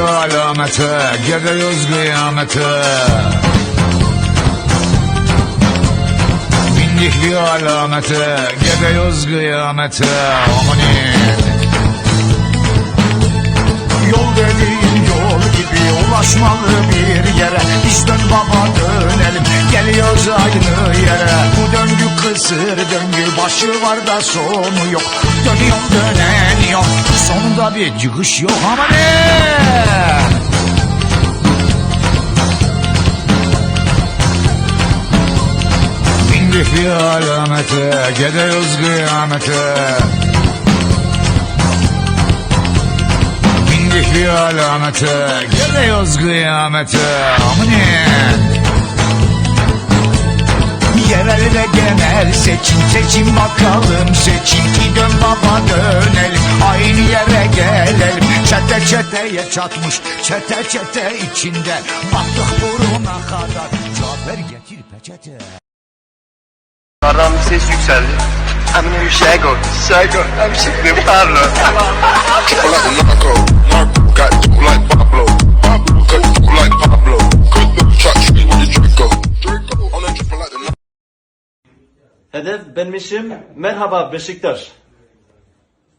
alamete Gidiyoruz kıyamete. Bindik bir alamete Gidiyoruz kıyamete. Amanin Yol dediğin yol gibi ulaşmalı bir yere. Biz dön baba dönelim. Geliyoruz aynı yere. Bu döngü kısır döngü başı var da sonu yok. Dönüyor dönen sonunda bir çıkış yok ama ne? Bindik bir alamete Gidiyoruz kıyamete. Bindik bir alamete Gidiyoruz kıyamete Amanin Yerel ve genel seçim seçim bakalım. Seçim ki dön baba dönelim çeteye çatmış çete çete içinde Battık buruna kadar Cafer getir peçete Adam bir ses yükseldi. Eminem Şego, Şego, hem şıkkı parlo. Hedef benmişim. Merhaba Beşiktaş.